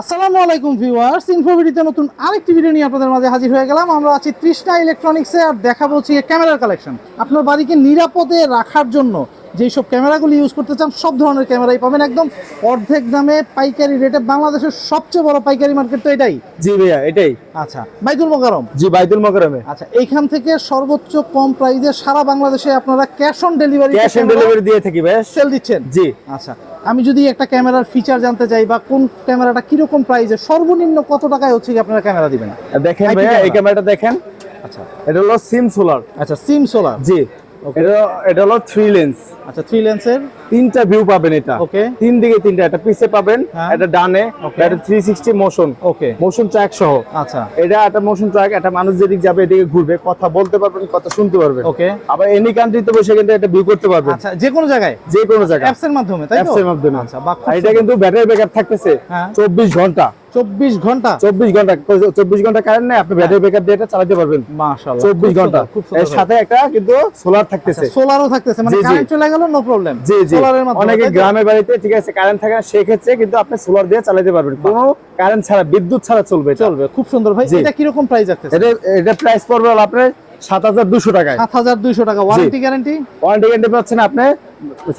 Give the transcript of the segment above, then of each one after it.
আসসালামু আলাইকুম ভিউয়ার্স ইনফোভিডিতে নতুন আরেকটি ভিডিও নিয়ে আপনাদের মাঝে হাজির হয়ে গেলাম। আমরা আছি তৃষ্ণা ইলেকট্রনিক্সে আর দেখাবো হচ্ছে ক্যামেরার কালেকশন আপনার বাড়িকে নিরাপদে রাখার জন্য যেই সব ক্যামেরাগুলি ইউজ করতে চান সব ধরনের ক্যামেরাই পাবেন। একদম অর্ধেক দামে পাইকারি রেটে বাংলাদেশের সবচেয়ে বড় পাইকারি মার্কেট তো এটাই। জি ভাইয়া এটাই। আচ্ছা বাইদুল মোকারম জি বাইতুল মকরমে আচ্ছা এইখান থেকে সর্বোচ্চ কম প্রাইসে সারা বাংলাদেশে আপনারা cash on delivery cash on delivery দিয়ে থাকি ভাই সেল দিচ্ছেন? জি। আচ্ছা আমি যদি একটা ক্যামেরার ফিচার জানতে চাই বা কোন ক্যামেরাটা কীরকম প্রাইসে সর্বনিম্ন কত টাকায় হচ্ছে কি আপনারা ক্যামেরা দিবেন? দেখেন ভাইয়া এই ক্যামেরাটা দেখেন। আচ্ছা। এটা হলো সিম সোলার আচ্ছা সিম সোলার জি। এটা এটা হলো থ্রি লেন্স আচ্ছা থ্রি লেন্সের তিনটা ভিউ পাবেন এটা। ওকে তিন দিকে তিনটা একটা পিছে পাবেন হ্যাঁ। এটা ডানে এটা three sixty motion okay motion track সহ। আচ্ছা। এটা একটা মোশন ট্র্যাক একটা মানুষ যেদিকে যাবে এদিকে ঘুরবে কথা বলতে পারবেন কথা শুনতে পারবেন। ওকে আবার এনি কান্ট্রিতে বসে কিন্তু এটা ভিউ করতে পারবেন। আচ্ছা যে কোনো জায়গায়? যে কোনো জায়গায়। অ্যাপস এর মাধ্যমে তাই তো? মাধ্যমে। আচ্ছা এটা কিন্তু ব্যাটারি ব্যাকআপ থাকতেছে হ্যাঁ। চব্বিশ ঘণ্টা। চব্বিশ ঘণ্টা? চব্বিশ ঘণ্টা চব্বিশ ঘণ্টা কারেন্ট নেই আপনি ব্যাটারি ব্যাকআপ দিয়ে চালাতে পারবেন। মাশাআল্লাহ চব্বিশ ঘণ্টা। এর সাথে একটা কিন্তু সোলার থাকতেছে। সোলারও থাকতেছে মানে জি, জি। কারেন্ট চলে গেল নো প্রবলেম জি জি। অনেকে গ্রামের বাড়িতে ঠিক আছে কারেন্ট থাকে না সেক্ষেত্রে কিন্তু আপনি সোলার দিয়ে চালাতে পারবেন। কোনো কারেন্ট ছাড়া বিদ্যুৎ ছাড়া চলবে চলবে খুব সুন্দর ভাই। এটা কীরকম প্রাইস রাখতেছে এটা এটা প্রাইস পড়বে আপনার সাত হাজার দুশো টাকায়। সাত হাজার দুইশো টাকা। ওয়ারেন্টি গ্যারান্টি ওয়ারেন্টি গ্যারান্টি পাচ্ছেন আপনি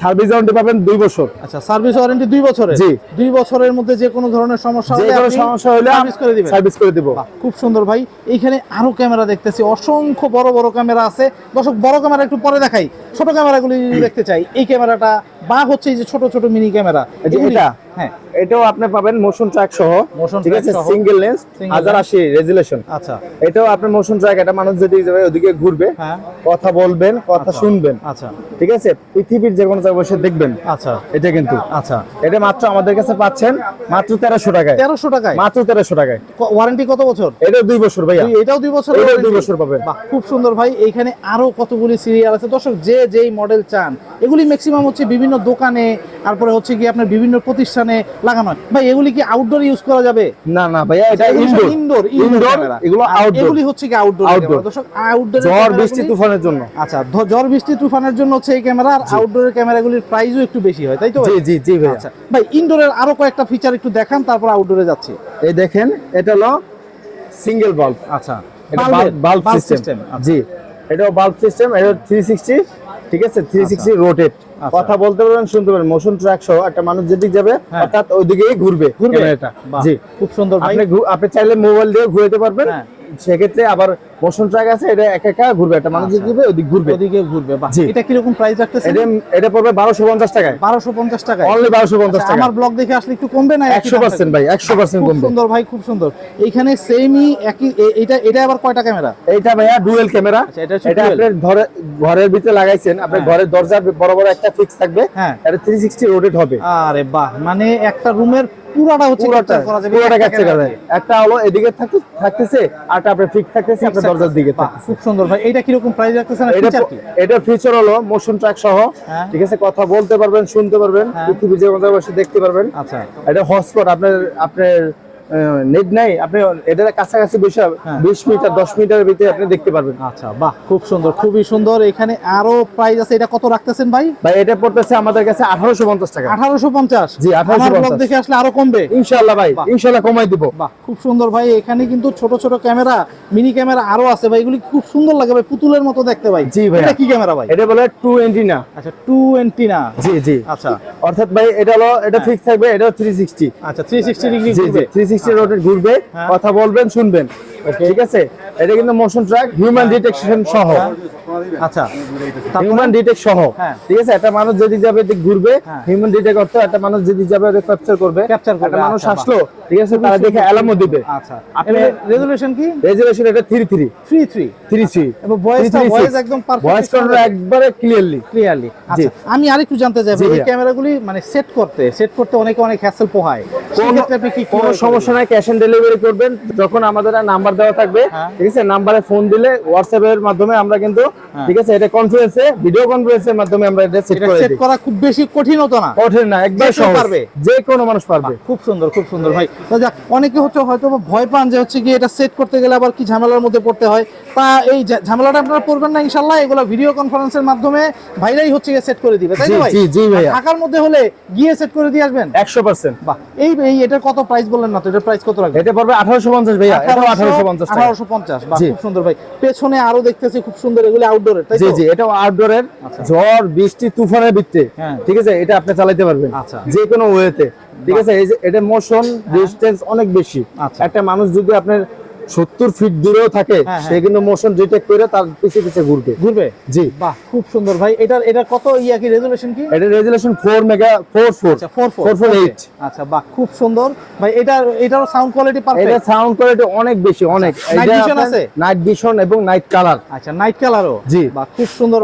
সার্ভিস ওয়ারেন্টি পাবেন দুই বছর। আচ্ছা সার্ভিস ওয়ারেন্টি দুই বছরের? জি। দুই বছরের মধ্যে যে কোনো ধরনের সমস্যা যে হলে কোনো সমস্যা হলে সার্ভিস করে দিবেন। সার্ভিস করে দিব। খুব সুন্দর ভাই। এইখানে আরও ক্যামেরা দেখতেছি। অসংখ্য বড় বড় ক্যামেরা আছে। দর্শক বড় ক্যামেরা একটু পরে দেখাই। ছোট ক্যামেরাগুলি দেখতে চাই। এই ক্যামেরাটা বা হচ্ছে এই যে ছোট ছোট মিনি ক্যামেরা। এটা? হ্যাঁ। এটাও আপনি পাবেন মোশন ট্র্যাক সহ। ঠিক আছে? সিঙ্গেল লেন্স Single হাজার আশি রেজুলেশন আচ্ছা। এটাও আপনার মোশন ট্র্যাক এটা মানুষ যদি ওদিকে ঘুরবে হ্যাঁ। কথা বলবেন কথা আচ্ছা। শুনবেন। আচ্ছা। ঠিক আছে? পৃথিবীর যে কোনো জায়গায় বসে দেখবেন। আচ্ছা। এটা কিন্তু। আচ্ছা। এটা মাত্র আমাদের কাছে পাচ্ছেন মাত্র তেরোশো টাকায়। তেরোশো টাকায়? মাত্র তেরোশো টাকায়। ওয়ারেন্টি কত বছর? এটা দুই বছর দুই- এটাও দুই বছর এটাও দুই বছর পাবেন। খুব সুন্দর ভাই। এইখানে আরও কতগুলি সিরিয়াল আছে? দর্শক যে যেই মডেল চান এগুলি ম্যাক্সিমাম হচ্ছে বিভিন্ন দোকানে তারপরে হচ্ছে কি আপনার বিভিন্ন প্রতিষ্ঠানে লাগানো হয়। ভাই এগুলি কি আউটডোর ইউজ করা যাবে? না না ভাইয়া এটা ইনডোর ইনডোর ইনডোর এগুলো আউটডোর এগুলি হচ্ছে কি আউটডোর Outdoor। দর্শক আউটডোর ঝড় বৃষ্টি তুফানের জন্য। আচ্ছা ঝড় বৃষ্টি তুফানের জন্য হচ্ছে এই ক্যামেরা আর আউটডোরের ক্যামেরাগুলির প্রাইসও একটু বেশি হয় তাই তো জি জি জি ভাইয়া। আচ্ছা ভাই ইনডোরের আরও কয়েকটা ফিচার একটু দেখান তারপর আউটডোরে যাচ্ছি। এই দেখেন এটা হলো সিঙ্গেল বাল্ব আচ্ছা এটা বাল্ব সিস্টেম আচ্ছা। জি এটাও বাল্ব সিস্টেম এটা থ্রি সিক্সটি ঠিক আছে? থ্রি সিক্সটি রোটেট আচ্ছা। কথা বলতে পারবেন শুনতে পারবেন। মোশন ট্র্যাক সহ একটা মানুষ যেদিকে যাবে হ্যাঁ। অর্থাৎ ওইদিকেই ঘুরবে ঘুরবে বাহ, জি। খুব সুন্দর ভাই। আপনি আপনি চাইলে মোবাইল দিয়ে ঘুরাতে পারবেন। হ্যাঁ। সেক্ষেত্রে আবার মোশন ট্র্যাক আছে এটা এক একা ঘুরবে একটা মানুষ আচ্ছা। যাবে ওদিক ঘুরবে। ওদিকে ঘুরবে। এটা কীরকম প্রাইস রাখতেছে এটা এটা পড়বে বারোশো পঞ্চাশ টাকায়। বারোশো পঞ্চাশ টাকায়? অনলি বারোশো পঞ্চাশ আচ্ছা, টাকা আমার ব্লগ দেখে আসলে একটু কমবে না একশো পার্সেন্ট ভাই একশো পার্সেন্ট কমবে। সুন্দর ভাই খুব সুন্দর। এইখানে সেমই একই এটা এটা আবার কয়টা ক্যামেরা এইটা ভাইয়া ডুয়েল ক্যামেরা আচ্ছা, এটা এটা আপনার ঘরে ঘরের ভিতরে লাগাইছেন আপনার হ্যাঁ। ঘরের দরজা বড় বড় একটা ফিক্স থাকবে। হ্যাঁ। এটা থ্রি সিক্সটি রোটেট হবে। আরে বাহ মানে একটা রুমের পুরাটা হচ্ছে পুরোটা পুরোটা ক্যাপচার করা দিয়ে। একটা হলো এদিকে থাকতে- থাকতেছে একটা আপনার ফিক্স থাকতেছে আপনার দরজার দিকে খুব সুন্দর ভাই। এটা কীরকম প্রাইস রাখতেছেন ফিচার কি? এটা ফিচার হলো মোশন ট্র্যাক সহ। হ্যাঁ। ঠিক আছে কথা বলতে পারবেন শুনতে পারবেন। হ্যাঁ। পৃথিবী যে কোনো দেখতে পারবেন। আচ্ছা। এটা হটস্পট আপনার আপনার নেট নাই। আপনি এটার কাছাকাছি বসে হ্যাঁ। বিশ মিটার দশ মিটারের ভিতরে আপনি দেখতে পারবেন। আচ্ছা বাহ খুব সুন্দর খুবই সুন্দর। এখানে আরও প্রাইস আছে এটা কত রাখতেছেন ভাই? ভাই এটা পড়তেছে আমাদের কাছে আঠারোশো পঞ্চাশ টাকা। আঠারোশো পঞ্চাশ? জি, 1850 ব্লগ দেখে আসলে আরও কমবে। ইনশাল্লাহ ভাই ইনশাল্লাহ কমাই দিব। বাহ খুব সুন্দর ভাই। এখানে কিন্তু ছোট ছোট ক্যামেরা মিনি ক্যামেরা আরও আছে ভাই। এগুলি খুব সুন্দর লাগে ভাই পুতুলের মতো দেখতে ভাই। জি ভাই এটা কি ক্যামেরা ভাই? এটা বলে টু এন্টিনা আচ্ছা টু এন্টিনা জি জি। আচ্ছা। অর্থাৎ ভাই এটা হলো এটা ফিক্স থাকবে এটা থ্রি সিক্সটি আচ্ছা থ্রি সিক্সটি ডিগ্রি জি জি থ্রি সিক্সটি রোটেট ঘুরবে হ্যাঁ। কথা বলবেন শুনবেন। ঠিক আছে? এটা কিন্তু মোশন ট্র্যাক হিউম্যান ডিটেকশন সহ। আচ্ছা। হিউম্যান ডিটেক্ট সহ। হ্যাঁ। ঠিক আছে? একটা মানুষ যদি যাবে ঘুরবে। হিউম্যান ডিটেক্ট অর্থ একটা মানুষ যদি যাবে ক্যাপচার করবে। একটা মানুষ আচ্ছা, আসলো ঠিক আছে? তারা দেখে অ্যালার্মও দিবে। আচ্ছা। আপনি রেজুলেশন কি? রেজুলেশন এটা three three three three three three এবং ভয়েসটা ভয়েস একদম পারফেক্ট ভয়েস কন্ট্রোল একবারে ক্লিয়ারলি ক্লিয়ারলি আচ্ছা। আমি আরেকটু জানতে চাই এই। ক্যামেরাগুলি মানে সেট করতে সেট করতে অনেকে অনেক হ্যাসেল পোহায়। কোনো সমস্যা নাই ক্যাশ অন ডেলিভারি করবেন। যখন আমাদের নাম্বার দেওয়া থাকবে হ্যাঁ। ঠিক আছে নাম্বারে ফোন দিলে হোয়াটসঅ্যাপের মাধ্যমে আমরা কিন্তু হ্যাঁ। ঠিক আছে এটা কনফারেন্সে ভিডিও কনফারেন্সের মাধ্যমে আমরা এটা সেট করে সেট করা খুব বেশি কঠিন হতো না। কঠিন না একবার সহজ। পারবে। যে কোনো মানুষ পারবে। খুব সুন্দর খুব সুন্দর ভাই। তো যাক অনেকে হচ্ছে হয়তো ভয় পান যে হচ্ছে কি এটা সেট করতে গেলে আবার কি ঝামেলার মধ্যে পড়তে হয়। তা এই ঝামেলাটা আপনারা পড়বেন না ইনশাল্লাহ এগুলো ভিডিও কনফারেন্সের মাধ্যমে ভাইরাই হচ্ছে সেট করে দিবে তাই তো ভাই? জি, জি। আর ঢাকার মধ্যে হলে গিয়ে সেট করে দিয়ে আসবেন? একশো পার্সেন্ট বাহ এই এই এটার কত প্রাইস বললেন না তো? এটার প্রাইস কত লাগবে? এটা পড়বে আঠারোশো পঞ্চাশ ভাইয়া এটাও আঠারোশো পঞ্চাশ টাকা। আঠারোশো পঞ্চাশ বাহ খুব সুন্দর ভাই। পেছনে আরও দেখতেছি খুব সুন্দর এগুলো আউটডোরের তাই জি তো? জি এটা আউটডোরের আচ্ছা। ঝড় বৃষ্টি তুফানের ভিত্তে হ্যাঁ। ঠিক আছে? এটা আপনি চালাতে পারবেন। আচ্ছা। যে কোনো ওয়েতে ঠিক আছে? এই যে এটা মোশন ডিস্টেন্স অনেক বেশি। আচ্ছা। একটা মানুষ যদি আপনার সত্তর ফিট দূরেও থাকে হ্যাঁ, সে কিন্তু মোশন ডিটেক্ট করে তার পিছে পিছে ঘুরবে। ঘুরবে? জি। বাহ খুব সুন্দর। ভাই এটার এটা কত ইয়া কি রেজুলেশন কি? এটা resolution four mega four four আচ্ছা ফোর ফোর এইট আচ্ছা বাহ খুব সুন্দর। ভাই এটার এটারও সাউন্ড কোয়ালিটি পারফেক্ট এটা সাউন্ড কোয়ালিটি অনেক বেশি অনেক। Night vision আছে? নাইট ভিশন এবং নাইট কালার আচ্ছা নাইট কালারও জি। বাহ খুব সুন্দর।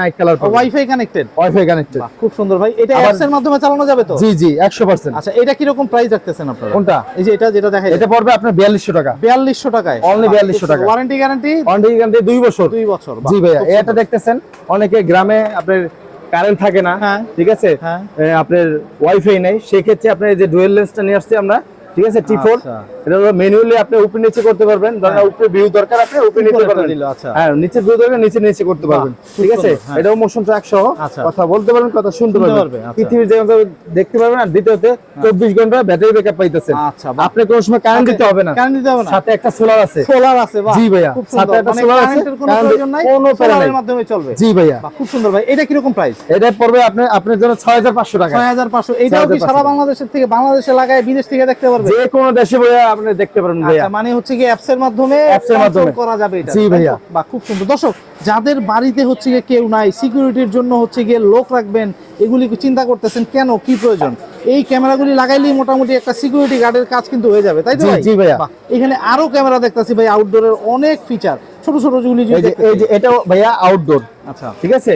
Night colour wifi connected wifi connected বাহ খুব সুন্দর। ভাই এটা অ্যাপস এর মাধ্যমে চালানো যাবে তো? জি জি একশো পার্সেন্ট আচ্ছা এটা কি রকম প্রাইস রাখতেছেন আপনারা? কোনটা? এই যে এটা যেটা দেখা এটা পড়বে আপনার টাকা বিয়াল্লিশশো টাকায় Only 4200 টাকা। ওয়ারেন্টি গ্যারান্টি অনলি গ্যারান্টি দুই বছর দুই বছর জি ভাইয়া এটা দেখতেছেন অনেকে গ্রামে আপনার কারেন্ট থাকে না হ্যাঁ। ঠিক আছে হ্যাঁ। আপনার ওয়াইফাই নেই সেক্ষেত্রে আপনার যে ডুয়েল লেন্সটা নিয়ে আসছি আমরা ঠিক আছে টি ফোর আচ্ছা। এটা হলো ম্যানুয়ালি আপনি উপরে নিচে করতে পারবেন ধরেন হ্যাঁ। উপরে ভিউ দরকার আপনি উপরে নিতে উপরে পারবেন। আচ্ছা। হ্যাঁ নিচে ভিউ দরকার নিচে নিচে করতে পারবেন। ঠিক আছে? হ্যাঁ। এটাও মোশন ট্র্যাক সহ আচ্ছা। কথা বলতে পারবেন কথা শুনতে পারবেন। পৃথিবীর যে দেখতে পারবেন আর দ্বিতীয়তে চব্বিশ ঘণ্টা ব্যাটারি ব্যাকআপ পাইতেছেন। আচ্ছা, আপনি কোনো সময় কারেন্ট দিতে হবে না। কারেন্ট দিতে হবে না। সাথে একটা সোলার আছে। সোলার আছে জি ভাইয়া, খুব সাথে একটা মানে solar আছে, কোনো সোলারের মাধ্যমে চলবে। জি ভাইয়া। বাহ খুব সুন্দর ভাই। এটা কীরকম প্রাইস এটা পড়বে আপনি আপনার জন্য ছয় হাজার পাঁচশো টাকা। ছয় হাজার পাঁচশো। এইটাও কি সারা বাংলাদেশের থেকে বাংলাদেশে লাগায় বিদেশ থেকে দেখতে পারবে যে কোনো দেশে ভাইয়া আপনি দেখতে পারেন ভাইয়া। আচ্ছা মানে হচ্ছে কি অ্যাপস এর মাধ্যমে এর মাধ্যমে। করা যাবে এটা। জি ভাইয়া। বাহ খুব সুন্দর। দর্শক যাদের বাড়িতে হচ্ছে গিয়ে কেউ নাই সিকিউরিটির জন্য হচ্ছে গিয়ে লোক রাখবেন এগুলি চিন্তা করতেছেন কেন? কি প্রয়োজন? এই ক্যামেরাগুলি লাগাইলেই মোটামুটি একটা সিকিউরিটি গার্ডের কাজ কিন্তু হয়ে যাবে তাই তো জি, ভাইয়া। এখানে আরও ক্যামেরা দেখতেছি ভাই আউটডোরের অনেক ফিচার ছোট ছোট যেগুলি এই যে এটাও ভাইয়া আউটডোর আচ্ছা। ঠিক আছে?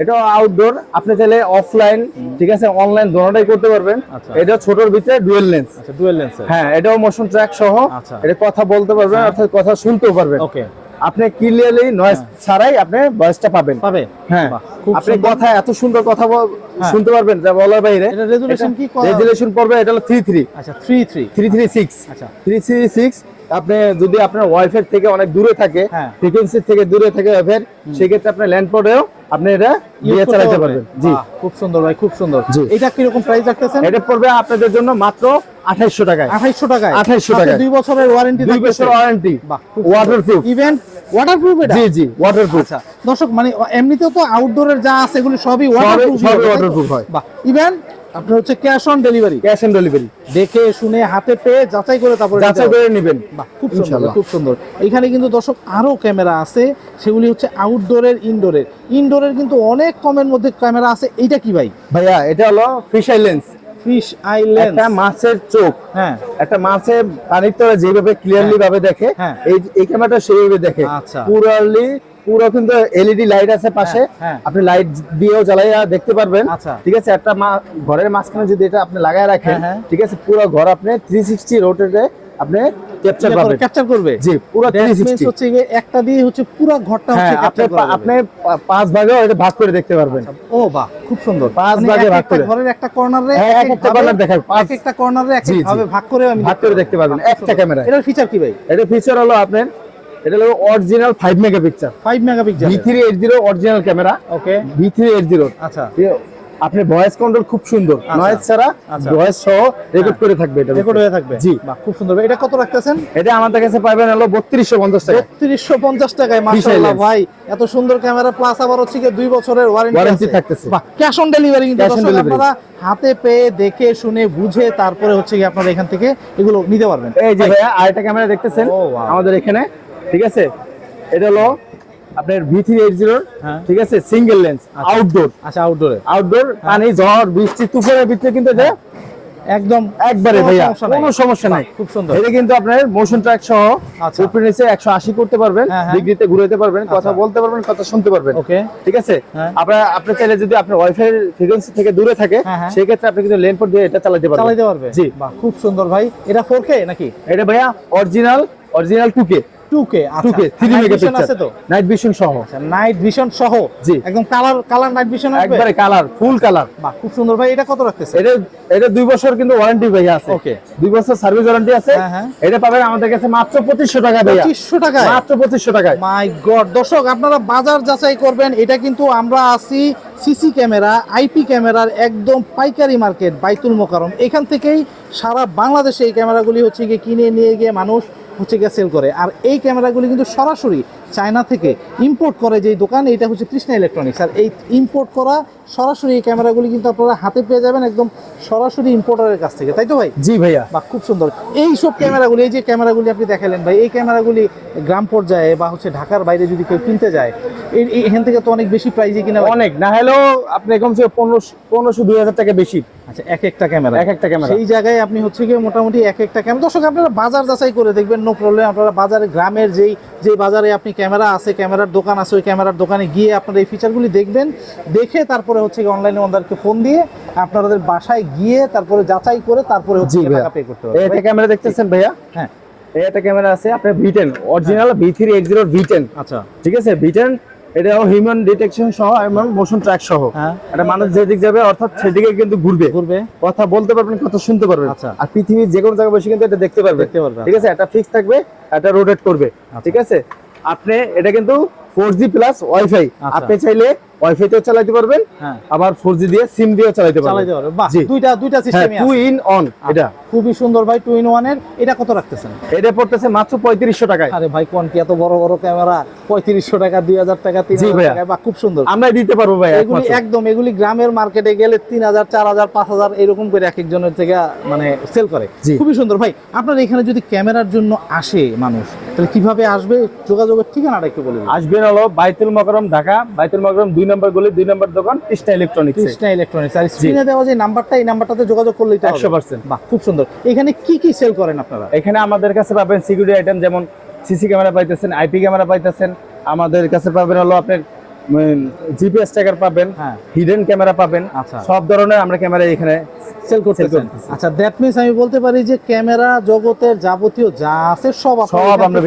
এটাও আউটডোর আপনি চাইলে অফলাইন ঠিক আছে অনলাইন দোনোটাই করতে পারবেন। আচ্ছা। এটা ছোটর ভিতরে ডুয়েল লেন্স আচ্ছা ডুয়েল লেন্সের হ্যাঁ এটাও মোশন ট্র্যাক সহ। আচ্ছা। এটা কথা বলতে পারবেন অর্থাৎ কথা শুনতেও পারবেন। ওকে। আপনি ক্লিয়ারলি নয়েজ ছাড়াই আপনি ভয়েসটা পাবেন। পাবে? হ্যাঁ। আপনি কথা এত সুন্দর কথা হ্যাঁ। শুনতে পারবেন যা বলার বাইরে। এটা resolution কি রেজুলেশন পড়বে এটা হলো থ্রি থ্রি আচ্ছা three three three three six আচ্ছা। থ্রি থ্রি সিক্স আপনি যদি আপনার ওয়াইফের থেকে অনেক দূরে থাকে হ্যাঁ। ফ্রিকোয়েন্সি থেকে দূরে থাকে ওয়াইফাই সেক্ষেত্রে আপনার ল্যান্ড আপনি এটা দিয়ে চালাতে পারবেন। জি। খুব সুন্দর ভাই খুব সুন্দর। জি। এটা কীরকম প্রাইস রাখতেছেন? এটা পড়বে আপনাদের জন্য মাত্র আঠাইশশো টাকায়। আঠাইশশো টাকায়? 2800 সাথে টাকায়। দুই বছরের ওয়ারেন্টি দুই বছর ওয়ারেন্টি ওয়াটারপ্রুফ ইভেন ওয়াটারপ্রুফ এটা? জি জি ওয়াটারপ্রুফ আচ্ছা দর্শক মানে এমনিতেও তো আউটডোরের যা আছে এগুলি সবই সবই ওয়াটারপ্রুফ হয়। বাহ ইভেন আপনার হচ্ছে cash on delivery cash on delivery দেখে শুনে হাতে পেয়ে যাচাই করে তারপরে যাচাই করে নেবেন। বাহ খুব সুন্দর। খুব সুন্দর। এখানে কিন্তু দর্শক আরও ক্যামেরা আছে সেগুলি হচ্ছে আউটডোরের ইনডোরের ইনডোরের কিন্তু অনেক কমের মধ্যে ক্যামেরা আছে। এইটা কি ভাই? ভাইয়া এটা হলো fish eye lens fish eye lens একটা মাছের চোখ। হ্যাঁ। একটা মাছের পানির তলে যেভাবে ক্লিয়ারলি ভাবে দেখে হ্যাঁ। এই এই ক্যামেরাটা সেইভাবে দেখে। আচ্ছা। পুরালি পুরো কিন্তু এলইডি লাইট আছে পাশে। হ্যাঁ, হ্যাঁ। আপনি লাইট দিয়েও জ্বালাইয়া দেখতে পারবেন। আচ্ছা। ঠিক আছে একটা ঘরের মাঝখানে যদি এটা আপনি লাগায় রাখেন হ্যাঁ, হ্যাঁ। ঠিক আছে পুরো ঘর আপনি থ্রি সিক্সটি রোটেটে আপনি ক্যাপচার পাবেন। ক্যাপচার করবে। জি পুরো That থ্রি means সিক্সটি হচ্ছে একটা দিয়ে হচ্ছে পুরো ঘরটা হ্যাঁ হচ্ছে আপনি capture করা পা- যাবে। আপনি পাঁচ এটা ভাগ করে দেখতে পারবেন। ও বাহ খুব সুন্দর। পাঁচ মানে ভাগে ভাগ করে। ঘরের একটা কর্নারে হ্যাঁ, এক একটা পাঁচ- একটা কর্নারে এক ভাবে ভাগ করে আমি ভাগ করে দেখতে পারবেন। একটা ক্যামেরা এটার ফিচার কি ভাই? এটা ফিচার হলো আপনার এটা হলো original five megapixel 5 megapixel V three eight zero original camera okay আচ্ছা। আপনি ভয়েস কন্ট্রোল খুব সুন্দর। আচ্ছা। নয়েজ ছাড়া আচ্ছা। ভয়েস সহ রেকর্ড করে থাকবে এটা রেকর্ড হয়ে থাকবে। জি। বাহ খুব সুন্দর। এটা কত রাখতেছেন? এটা আমাদের কাছে পাবেন হলো বত্রিশশো পঞ্চাশ টাকা। বত্রিশশো পঞ্চাশ টাকায় মাশাআল্লাহ ভাই এত সুন্দর ক্যামেরা প্লাস আবার হচ্ছে গিয়ে দুই বছরের ওয়ারেন্টি থাকতেছে। বাহ ক্যাশ অন ডেলিভারি কিন্তু। আপনারা হাতে পেয়ে দেখে শুনে বুঝে তারপরে হচ্ছে গিয়ে আপনারা এখান থেকে এগুলো নিতে পারবেন। এই যে ভাইয়া আরেকটা ক্যামেরা দেখতেছেন? আমাদের এখানে ঠিক আছে? এটা হলো আপনার ভি থ্রি এইট জিরো হ্যাঁ। ঠিক আছে? সিঙ্গেল লেন্স আউটডোর আচ্ছা আউটডোরে আউটডোর পানি ঝড় বৃষ্টি তুফানের ভিতরে কিন্তু এটা একদম একবারে ভাইয়া কোনো সমস্যা নাই। খুব সুন্দর। এটা কিন্তু আপনার মোশন ট্র্যাক সহ আচ্ছা। উপরে নিচে একশো আশি করতে পারবেন হ্যাঁ, হ্যাঁ। ডিগ্রিতে ঘুরাইতে পারবেন কথা আচ্ছা। বলতে পারবেন কথা শুনতে পারবেন। ওকে। ঠিক আছে? হ্যাঁ। আপনার আপনি চাইলে যদি আপনার ওয়াইফাই ফ্রিকোয়েন্সি থেকে দূরে থাকে হ্যাঁ, হ্যাঁ। সেক্ষেত্রে আপনি কিন্তু লেন দিয়ে এটা চালাতে পারবেন। চালাইতে পারবে। জি। বাহ খুব সুন্দর ভাই। এটা 4K নাকি? এটা ভাইয়া original original 2K 2K 2K 3 megapixel আছে তো? নাইট ভিশন সহ। নাইট ভিশন সহ? জি। একদম কালার কালার নাইট ভিশন আসবে? একবারে কালার ফুল কালার বাহ খুব সুন্দর ভাই এটা কত রাখতেছে? এটা এটা দুই বছর কিন্তু ওয়ারেন্টি ভাইয়া আছে। Okay. দুই বছর সার্ভিস ওয়ারেন্টি আছে। এটা পাবেন আমাদের কাছে মাত্র পঁচিশশো টাকা ভাইয়া। 2500 টাকায়? মাত্র পঁচিশশো টাকায়। মাই গড দর্শক আপনারা বাজার যাচাই করবেন। এটা কিন্তু আমরা আছি সিসি ক্যামেরা আইপি ক্যামেরার একদম পাইকারি মার্কেট বাইতুল মোকারম। এখান থেকেই সারা বাংলাদেশে এই ক্যামেরাগুলি হচ্ছে গিয়ে কিনে নিয়ে গিয়ে মানুষ হচ্ছে গিয়ে সেল করে। আর এই ক্যামেরাগুলি কিন্তু সরাসরি চায়না থেকে ইম্পোর্ট করে যে দোকান এটা হচ্ছে কৃষ্ণা ইলেকট্রনিক্স আর এই ইম্পোর্ট করা সরাসরি এই ক্যামেরাগুলি কিন্তু আপনারা হাতে পেয়ে যাবেন একদম সরাসরি ইম্পোর্টারের কাছ থেকে। তাই তো ভাই? জি ভাইয়া। বা খুব সুন্দর। এই সব ক্যামেরাগুলি এই যে ক্যামেরাগুলি আপনি দেখালেন ভাই এই ক্যামেরাগুলি গ্রাম পর্যায়ে বা হচ্ছে ঢাকার বাইরে যদি কেউ কিনতে যায় এখান থেকে তো অনেক বেশি প্রাইজে কিনা অনেক। না হলেও আপনি কমসে কম পনেরোশো পনেরোশো দুই হাজার টাকা বেশি। আচ্ছা এক একটা ক্যামেরা এক একটা ক্যামেরা সেই জায়গায় আপনি হচ্ছে গিয়ে মোটামুটি এক একটা ক্যামেরা দর্শক আপনারা বাজার যাচাই করে দেখবেন নো প্রবলেম আপনারা বাজারে গ্রামের যেই যে বাজারে আপনি ক্যামেরা আছে ক্যামেরার দোকান আছে ওই ক্যামেরার দোকানে গিয়ে আপনারা এই ফিচারগুলি দেখবেন। দেখে তারপরে হচ্ছে গিয়ে অনলাইনে ওনাদেরকে ফোন দিয়ে আপনাদের বাসায় গিয়ে তারপরে যাচাই করে তারপরে হচ্ছে টাকা পে করতে হবে। একটা ক্যামেরা দেখতেছেন ভাইয়া? হ্যাঁ। এই একটা ক্যামেরা আছে আপনার V ten original V three eight zero V ten আচ্ছা। ঠিক আছে? ভি টেন এটা হিউম্যান ডিটেকশন সহ এবং মোশন ট্র্যাক সহ। হ্যাঁ। এটা মানুষ যেদিক যাবে অর্থাৎ সেদিকে কিন্তু ঘুরবে। ঘুরবে। কথা বলতে পারবেন কথা শুনতে পারবেন। আচ্ছা। আর পৃথিবীর যে কোনো জায়গায় বসে কিন্তু এটা দেখতে পারবে দেখতে পারবে, ঠিক আছে? এটা ফিক্স থাকবে এটা রোটেট করবে। আচ্ছা। ঠিক আছে? আপনি এটা কিন্তু ফোর জি প্লাস ওয়াইফাই। আচ্ছা। আপনি চাইলে ওয়াইফাই তেও চালাতে পারবেন হ্যাঁ। আবার ফোর জি দিয়ে সিম দিয়েও চালাতে পারবেন। দুইটা দুইটা সিস্টেমই টু ইন অন এটা। খুবই সুন্দর ভাই টু ইন ওয়ানের এটা কত রাখতেছেন? এটা পড়তেছে মাত্র পঁয়ত্রিশশো টাকায়। আরে ভাই কোন কি এত বড় বড় ক্যামেরা পঁয়ত্রিশশো টাকা দুই হাজার টাকা তিন। টাকা বা খুব সুন্দর। আমরা দিতে পারব ভাই এগুলি একদম এগুলি গ্রামের মার্কেটে গেলে তিন হাজার চার হাজার পাঁচ হাজার এরকম করে এক একজনের থেকে মানে সেল করে। খুবই সুন্দর ভাই আপনার এখানে যদি ক্যামেরার জন্য আসে মানুষ তাহলে কীভাবে আসবে? যোগাযোগের ঠিকানাটা একটু বলে আসবেন হলো বাইতুল মকরম ঢাকা। বাইতুল মকরম দুই নম্বর গলি দুই নম্বর দোকান কৃষ্ণা ইলেকট্রনিক্স কৃষ্ণা ইলেকট্রনিক্স আর স্ক্রিনে দেওয়া যে নাম্বারটা এই নাম্বারটাতে যোগাযোগ করলেই তো একশো হবে। পার্সেন্ট বাহ খুব সুন্দর। এখানে কি কি সেল করেন আপনারা? এখানে আমাদের কাছে পাবেন সিকিউরিটি আইটেম যেমন সিসি ক্যামেরা পাইতেছেন আইপি ক্যামেরা পাইতেছেন। আমাদের কাছে পাবেন হলো আপনার জিপিএস ট্র্যাকার পাবেন হ্যাঁ। হিডেন ক্যামেরা পাবেন। আচ্ছা। সব ধরনের আমরা ক্যামেরা এখানে সেল করতেছেন। আচ্ছা দ্যাট মিন্স আমি বলতে পারি যে ক্যামেরা জগতের যাবতীয় যা আছে সব সব আমরা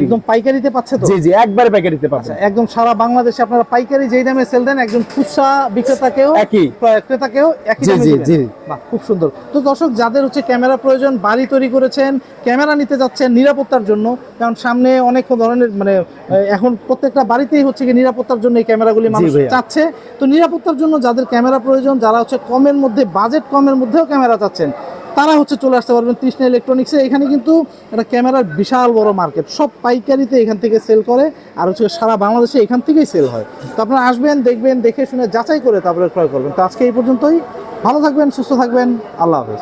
একদম পাইকারিতে পাচ্ছে তো? জি জি একবারে প্যাকেটিতে পাবেন। আচ্ছা একদম সারা বাংলাদেশে আপনারা পাইকারি যেই দামে সেল দেন একজন খুচরা বিক্রেতাকেও একই। ক্রেতাকেও একই দামে জি, জি। খুব সুন্দর। তো দর্শক যাদের হচ্ছে ক্যামেরা প্রয়োজন বাড়ি তৈরি করেছেন ক্যামেরা নিতে যাচ্ছেন নিরাপত্তার জন্য কারণ সামনে অনেক ধরনের মানে এখন প্রত্যেকটা বাড়িতেই হচ্ছে কি নিরাপত্তার জন্য এই ক্যামেরাগুলি মানুষ। চাচ্ছে। তো নিরাপত্তার জন্য যাদের ক্যামেরা প্রয়োজন যারা হচ্ছে কমের মধ্যে বাজেট কমের মধ্যেও ক্যামেরা চাচ্ছেন। তারা হচ্ছে চলে আসতে পারবেন তৃষ্ণা ইলেকট্রনিক্সে এখানে কিন্তু একটা ক্যামেরার বিশাল বড় মার্কেট সব পাইকারিতে এখান থেকে সেল করে আর হচ্ছে সারা বাংলাদেশে এখান থেকেই সেল হয়। তো আপনারা আসবেন, দেখবেন, দেখে শুনে যাচাই করে তারপরে ক্রয় করবেন। তো আজকে এই পর্যন্তই। ভালো থাকবেন, সুস্থ থাকবেন। আল্লাহ হাফেজ।